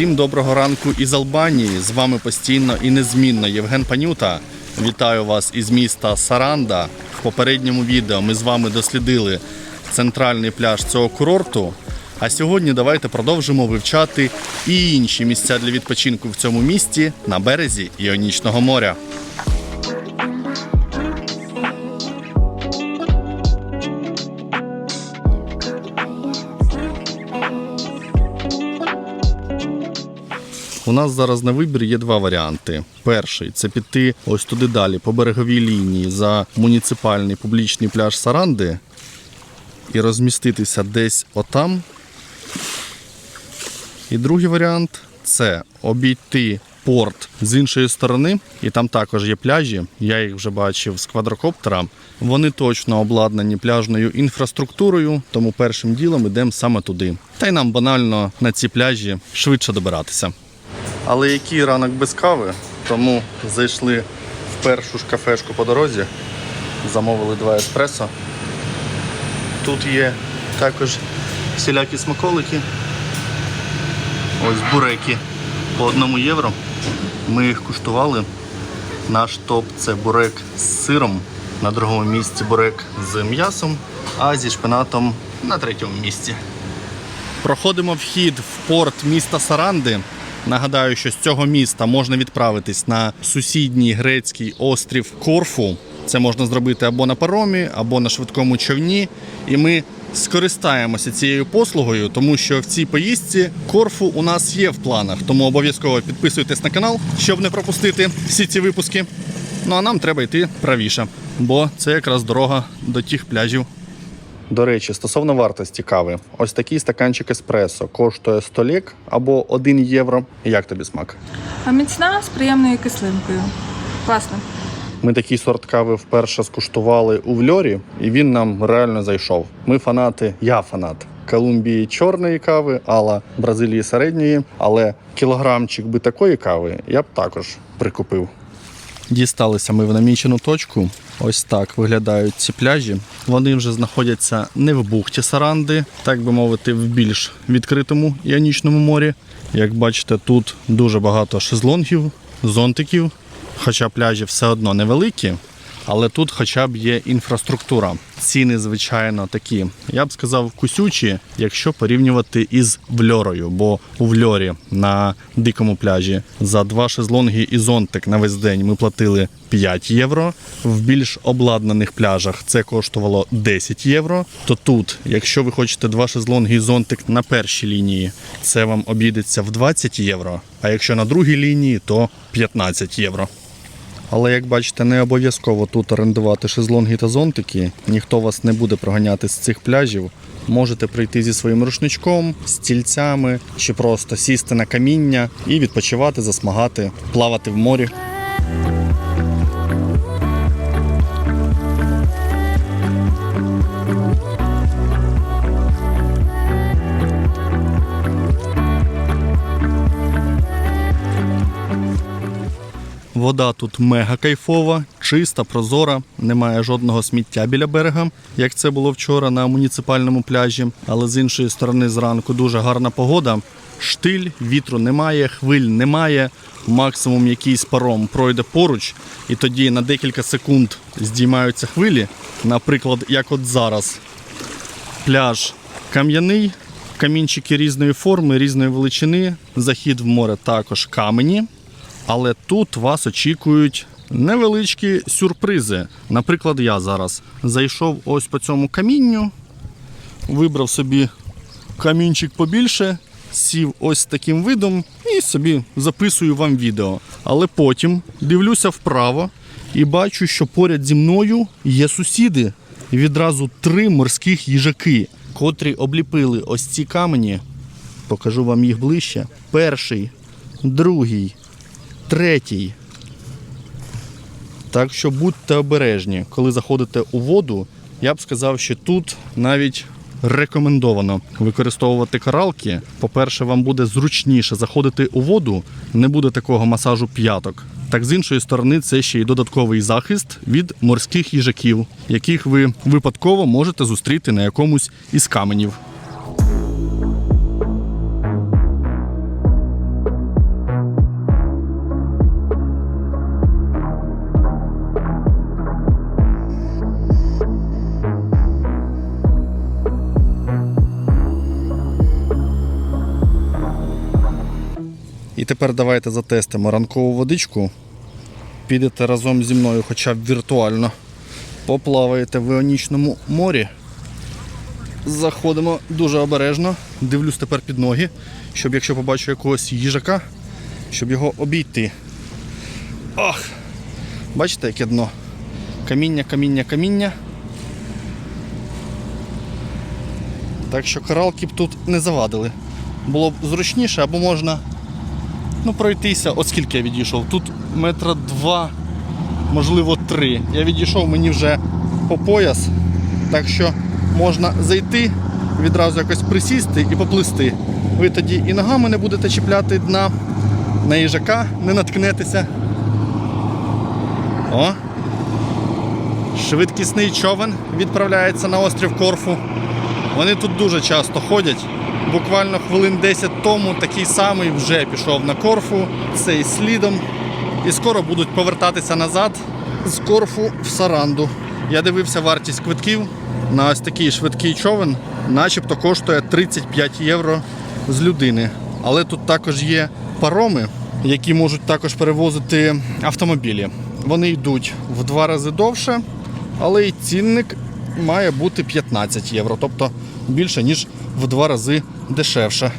Всім доброго ранку із Албанії. З вами постійно і незмінно Євген Панюта. Вітаю вас із міста Саранда. В попередньому відео ми з вами дослідили центральний пляж цього курорту. А сьогодні давайте продовжимо вивчати і інші місця для відпочинку в цьому місті на березі Іонічного моря. У нас зараз на вибір є два варіанти. Перший це піти ось туди далі, по береговій лінії за муніципальний публічний пляж Саранди і розміститися десь отам. І другий варіант це обійти порт з іншої сторони, і там також є пляжі. Я їх вже бачив з квадрокоптера. Вони точно обладнані пляжною інфраструктурою, тому першим ділом йдемо саме туди. Та й нам банально на ці пляжі швидше добиратися. Але який ранок без кави, тому зайшли в першу ж кафешку по дорозі, замовили два еспресо. Тут є також всілякі смаколики. Ось буреки по одному євро. Ми їх куштували. Наш топ це бурек з сиром, на другому місці бурек з м'ясом, а зі шпинатом на третьому місці. Проходимо вхід в порт міста Саранди. Нагадаю, що з цього міста можна відправитись на сусідній грецький острів Корфу. Це можна зробити або на паромі, або на швидкому човні. І ми скористаємося цією послугою, тому що в цій поїздці Корфу у нас є в планах. Тому обов'язково підписуйтесь на канал, щоб не пропустити всі ці випуски. Ну а нам треба йти правіше, бо це якраз дорога до тих пляжів. До речі, стосовно вартості кави, ось такий стаканчик еспресо коштує 100 лік або 1 євро. Як тобі смак? А міцна з приємною кислинкою. Класно. Ми такий сорт кави вперше скуштували у Вльорі, і він нам реально зайшов. Ми фанати, я фанат Колумбії чорної кави, Алла Бразилії середньої, але кілограмчик би такої кави я б також прикупив. Дісталися ми в намічену точку. Ось так виглядають ці пляжі. Вони вже знаходяться не в бухті Саранди, так би мовити, в більш відкритому іонічному морі. Як бачите, тут дуже багато шезлонгів, зонтиків, хоча пляжі все одно невеликі, але тут хоча б є інфраструктура. Ціни, звичайно, такі, я б сказав, кусючі, якщо порівнювати із Вльорою, бо у Вльорі на дикому пляжі за два шезлонги і зонтик на весь день ми платили 5 євро. В більш обладнаних пляжах це коштувало 10 євро. То тут, якщо ви хочете два шезлонги і зонтик на першій лінії, це вам обійдеться в 20 євро. А якщо на другій лінії, то 15 євро. Але як бачите, не обов'язково тут орендувати шезлонги та зонтики. Ніхто вас не буде проганяти з цих пляжів. Можете прийти зі своїм рушничком, стільцями чи просто сісти на каміння і відпочивати, засмагати, плавати в морі. Вода тут мега кайфова, чиста, прозора, немає жодного сміття біля берега, як це було вчора на муніципальному пляжі. Але з іншої сторони, зранку дуже гарна погода. Штиль, вітру немає, хвиль немає. Максимум якийсь паром пройде поруч, і тоді на декілька секунд здіймаються хвилі. Наприклад, як от зараз. Пляж кам'яний, камінчики різної форми, різної величини. Захід в море також камені. Але тут вас очікують невеличкі сюрпризи. Наприклад, я зараз зайшов ось по цьому камінню, вибрав собі камінчик побільше, сів ось таким видом і собі записую вам відео. Але потім дивлюся вправо і бачу, що поряд зі мною є сусіди. Відразу три морських їжаки, котрі обліпили ось ці камені. Покажу вам їх ближче. Перший, другий, третій. Так що будьте обережні, коли заходите у воду, я б сказав, що тут навіть рекомендовано використовувати каралки. По-перше, вам буде зручніше заходити у воду, не буде такого масажу п'яток. Так з іншої сторони, це ще й додатковий захист від морських їжаків, яких ви випадково можете зустріти на якомусь із каменів. Тепер давайте затестимо ранкову водичку. Підете разом зі мною, хоча б віртуально. Поплаваєте в Іонічному морі. Заходимо дуже обережно. Дивлюсь тепер під ноги, щоб якщо побачу якогось їжака, щоб його обійти. Ах! Бачите, яке дно? Каміння, каміння, каміння. Так що коралки б тут не завадили. Було б зручніше, або можна ну, пройтися. От скільки я відійшов? Тут метра два, можливо, три. Я відійшов мені вже по пояс. Так що можна зайти, відразу якось присісти і поплисти. Ви тоді і ногами не будете чіпляти дна, на їжака не наткнетеся. О! Швидкісний човен відправляється на острів Корфу. Вони тут дуже часто ходять. Буквально хвилин 10 тому такий самий вже пішов на Корфу, цей слідом. І скоро будуть повертатися назад з Корфу в Саранду. Я дивився вартість квитків на ось такий швидкий човен, начебто коштує 35 євро з людини. Але тут також є пароми, які можуть також перевозити автомобілі. Вони йдуть в два рази довше, але і цінник має бути 15 євро, тобто більше, ніж в два рази дешевше.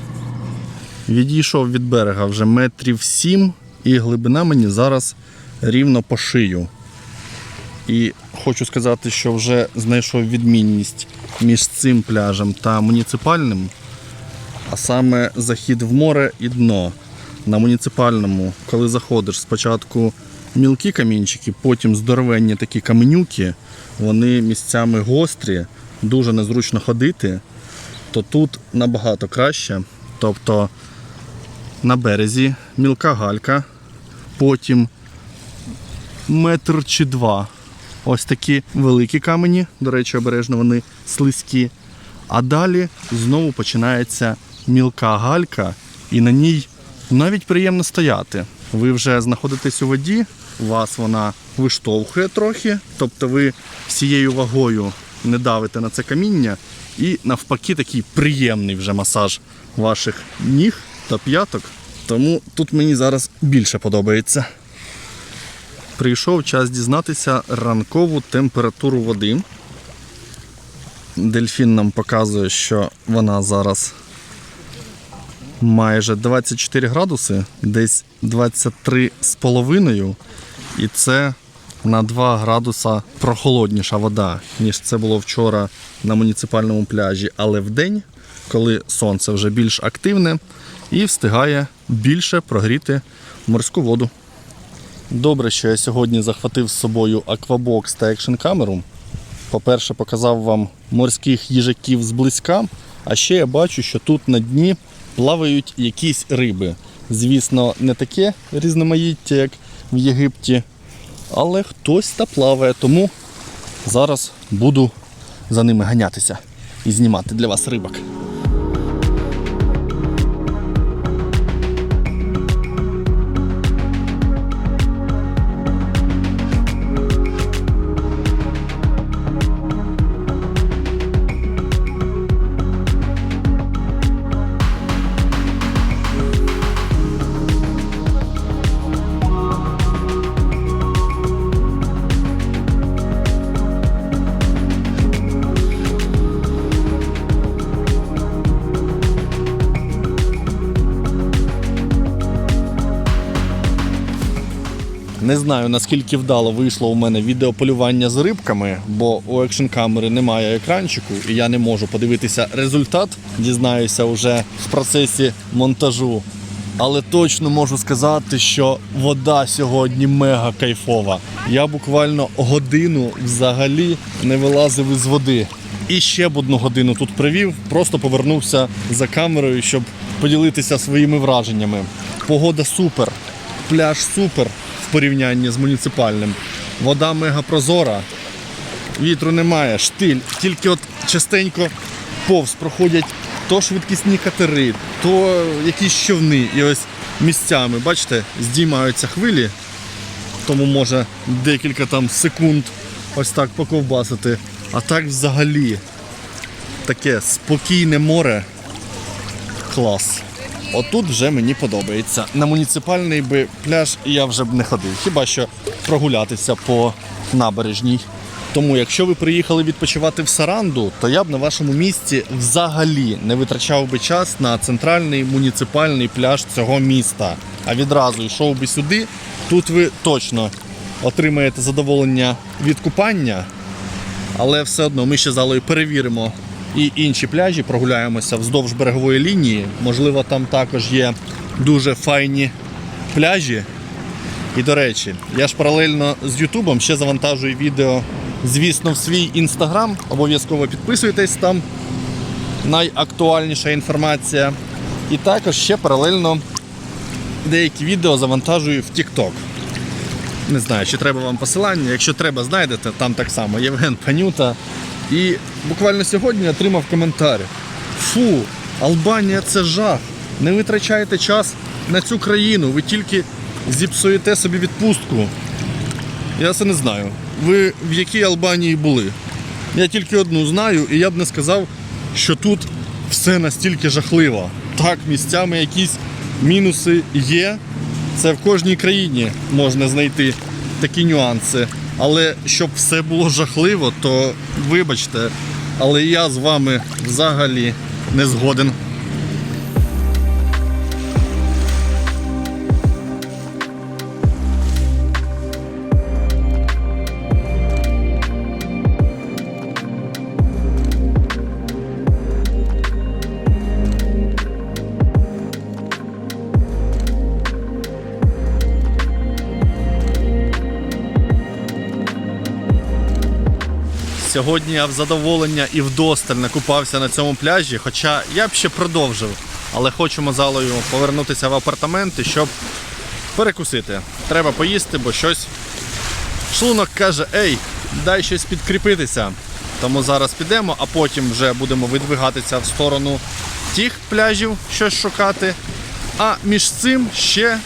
Відійшов від берега вже метрів 7, і глибина мені зараз рівно по шию. І хочу сказати, що вже знайшов відмінність між цим пляжем та муніципальним, а саме захід в море і дно. На муніципальному, коли заходиш спочатку мілкі камінчики, потім здоровенні такі каменюки, вони місцями гострі, дуже незручно ходити, то тут набагато краще. Тобто на березі мілка галька, потім метр чи два. Ось такі великі камені, до речі, обережно вони слизькі. А далі знову починається мілка галька, і на ній навіть приємно стояти. Ви вже знаходитесь у воді, вас вона виштовхує трохи, тобто ви всією вагою не давите на це каміння, і навпаки такий приємний вже масаж ваших ніг та п'яток. Тому тут мені зараз більше подобається. Прийшов час дізнатися ранкову температуру води. Дельфін нам показує, що вона зараз майже 24 градуси, десь 23 з половиною. І це на 2 градуса прохолодніша вода, ніж це було вчора на муніципальному пляжі. Але в день, коли сонце вже більш активне і встигає більше прогріти морську воду. Добре, що я сьогодні захватив з собою аквабокс та екшн камеру. По-перше, показав вам морських їжаків зблизька, а ще я бачу, що тут на дні плавають якісь риби. Звісно, не таке різноманіття, як в Єгипті, але хтось та плаває, тому зараз буду за ними ганятися і знімати для вас рибок. Не знаю наскільки вдало вийшло у мене відеополювання з рибками, бо у екшн камери немає екранчику, і я не можу подивитися результат. Дізнаюся вже в процесі монтажу. Але точно можу сказати, що вода сьогодні мега кайфова. Я буквально годину взагалі не вилазив із води. І ще б одну годину тут провів, просто повернувся за камерою, щоб поділитися своїми враженнями. Погода супер, пляж супер порівнянні з муніципальним. Вода мега прозора, вітру немає, штиль. Тільки от частенько повз проходять то швидкісні катери, то якісь човни. І ось місцями, бачите, здіймаються хвилі, тому може декілька там секунд ось так поковбасити. А так взагалі таке спокійне море. Клас. Отут вже мені подобається. На муніципальний би пляж я вже б не ходив, хіба що прогулятися по набережній. Тому, якщо ви приїхали відпочивати в Саранду, то я б на вашому місці взагалі не витрачав би час на центральний муніципальний пляж цього міста, а відразу йшов би сюди. Тут ви точно отримаєте задоволення від купання, але все одно ми ще з Аллою перевіримо і інші пляжі, прогуляємося вздовж берегової лінії. Можливо, там також є дуже файні пляжі. І до речі, я ж паралельно з Ютубом ще завантажую відео, звісно, в свій інстаграм. Обов'язково підписуйтесь там. Найактуальніша інформація. І також ще паралельно деякі відео завантажую в TikTok. Не знаю, чи треба вам посилання. Якщо треба, знайдете, там так само Євген Панюта. І буквально сьогодні отримав коментар. Фу, Албанія це жах. Не витрачайте час на цю країну, ви тільки зіпсуєте собі відпустку. Я це не знаю. Ви в якій Албанії були? Я тільки одну знаю, і я б не сказав, що тут все настільки жахливо. Так, місцями якісь мінуси є. Це в кожній країні можна знайти такі нюанси. Але щоб все було жахливо, то вибачте, але я з вами взагалі не згоден. Сьогодні я в задоволення і вдосталь накупався на цьому пляжі, хоча я б ще продовжив. Але хочемо залою повернутися в апартаменти, щоб перекусити. Треба поїсти, бо щось. Шлунок каже, ей, дай щось підкріпитися. Тому зараз підемо, а потім вже будемо видвигатися в сторону тих пляжів, щось шукати. А між цим ще,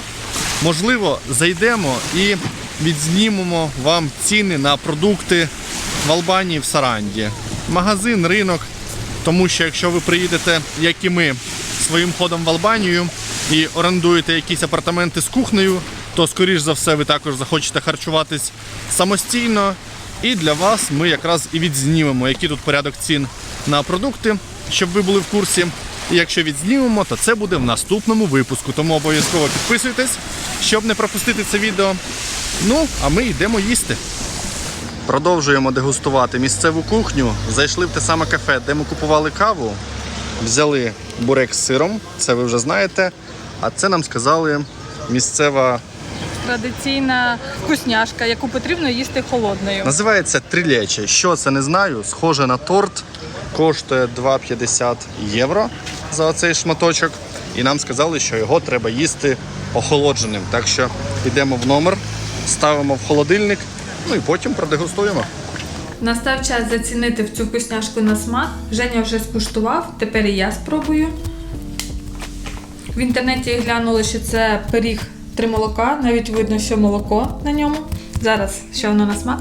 можливо, зайдемо і відзнімемо вам ціни на продукти в Албанії в Саранді. Магазин, ринок. Тому що якщо ви приїдете, як і ми, своїм ходом в Албанію і орендуєте якісь апартаменти з кухнею, то скоріш за все ви також захочете харчуватись самостійно. І для вас ми якраз і відзнімемо, який тут порядок цін на продукти, щоб ви були в курсі. І якщо відзнімемо, то це буде в наступному випуску. Тому обов'язково підписуйтесь, щоб не пропустити це відео. Ну, а ми йдемо їсти. Продовжуємо дегустувати місцеву кухню. Зайшли в те саме кафе, де ми купували каву. Взяли бурек з сиром, це ви вже знаєте. А це нам сказали місцева Традиційна вкусняшка, яку потрібно їсти холодною. Називається трилече. Що це не знаю. Схоже на торт. Коштує 2,50 євро за оцей шматочок. І нам сказали, що його треба їсти охолодженим. Так що йдемо в номер, ставимо в холодильник, ну і потім продегустуємо. Настав час зацінити в цю вкусняшку на смак. Женя вже скуштував, тепер і я спробую. В інтернеті глянули, що це пиріг три молока, навіть видно, що молоко на ньому. Зараз що воно на смак.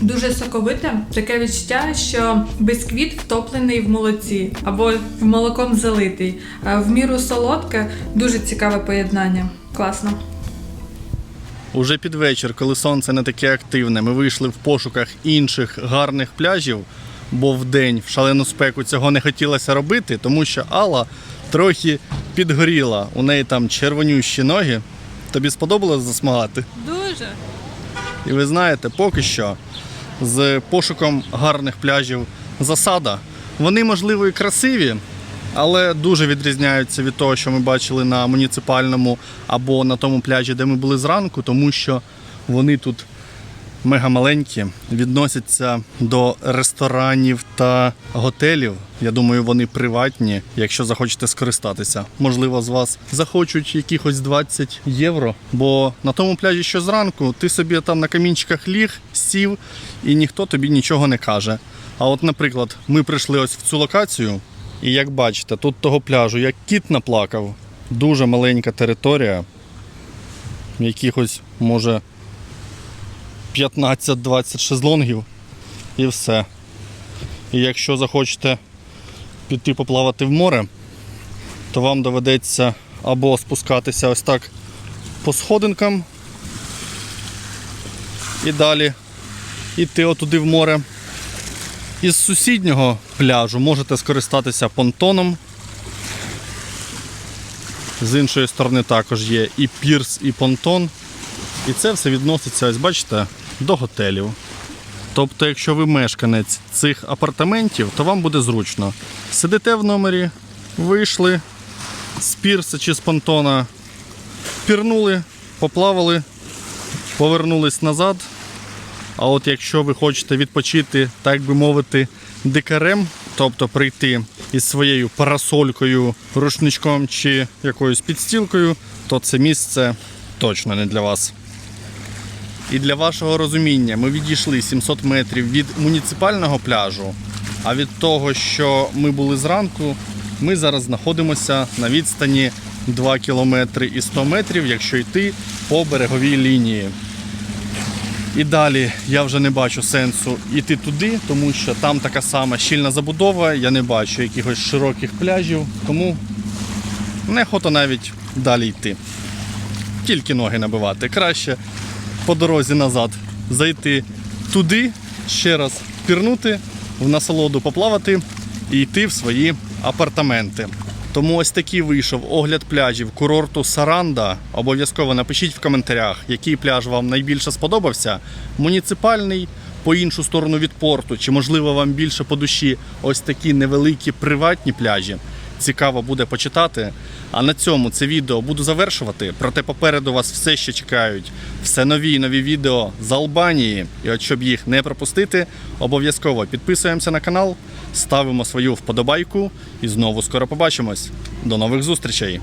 Дуже соковите, таке відчуття, що бисквіт втоплений в молоці або молоком залитий. В міру солодке, дуже цікаве поєднання. Класно. Уже під вечір, коли сонце не таке активне, ми вийшли в пошуках інших гарних пляжів, бо в день в шалену спеку цього не хотілося робити, тому що Алла трохи підгоріла. У неї там червонющі ноги. Тобі сподобалось засмагати? Дуже. І ви знаєте, поки що з пошуком гарних пляжів засада. Вони, можливо, і красиві, але дуже відрізняються від того, що ми бачили на муніципальному або на тому пляжі, де ми були зранку, тому що вони тут мега маленькі, відносяться до ресторанів та готелів. Я думаю, вони приватні, якщо захочете скористатися. Можливо, з вас захочуть якихось 20 євро. Бо на тому пляжі, що зранку, ти собі там на камінчиках ліг, сів, і ніхто тобі нічого не каже. А от, наприклад, ми прийшли ось в цю локацію, і як бачите, тут того пляжу як кіт наплакав. Дуже маленька територія, якихось, може, 15-20 шезлонгів і все. І якщо захочете піти поплавати в море, то вам доведеться або спускатися ось так по сходинкам. І далі йти отуди в море. Із сусіднього пляжу можете скористатися понтоном. З іншої сторони також є і пірс, і понтон. І це все відноситься, ось бачите, до готелів. Тобто, якщо ви мешканець цих апартаментів, то вам буде зручно. Сидите в номері, вийшли з пірса чи з понтона, пірнули, поплавали, повернулись назад. А от якщо ви хочете відпочити, так би мовити, дикарем, тобто прийти із своєю парасолькою, рушничком чи якоюсь підстілкою, то це місце точно не для вас. І для вашого розуміння, ми відійшли 700 метрів від муніципального пляжу. А від того, що ми були зранку, ми зараз знаходимося на відстані 2 кілометри і 100 метрів, якщо йти по береговій лінії. І далі я вже не бачу сенсу йти туди, тому що там така сама щільна забудова, я не бачу якихось широких пляжів, тому неохота навіть далі йти. Тільки ноги набивати. Краще по дорозі назад зайти туди, ще раз пірнути, в насолоду поплавати і йти в свої апартаменти. Тому ось такий вийшов огляд пляжів курорту Саранда. Обов'язково напишіть в коментарях, який пляж вам найбільше сподобався. Муніципальний, по іншу сторону від порту, чи можливо вам більше по душі ось такі невеликі приватні пляжі. Цікаво буде почитати. А на цьому це відео буду завершувати. Проте попереду вас все ще чекають. Все нові і нові відео з Албанії. І от щоб їх не пропустити, обов'язково підписуємося на канал, ставимо свою вподобайку і знову скоро побачимось. До нових зустрічей!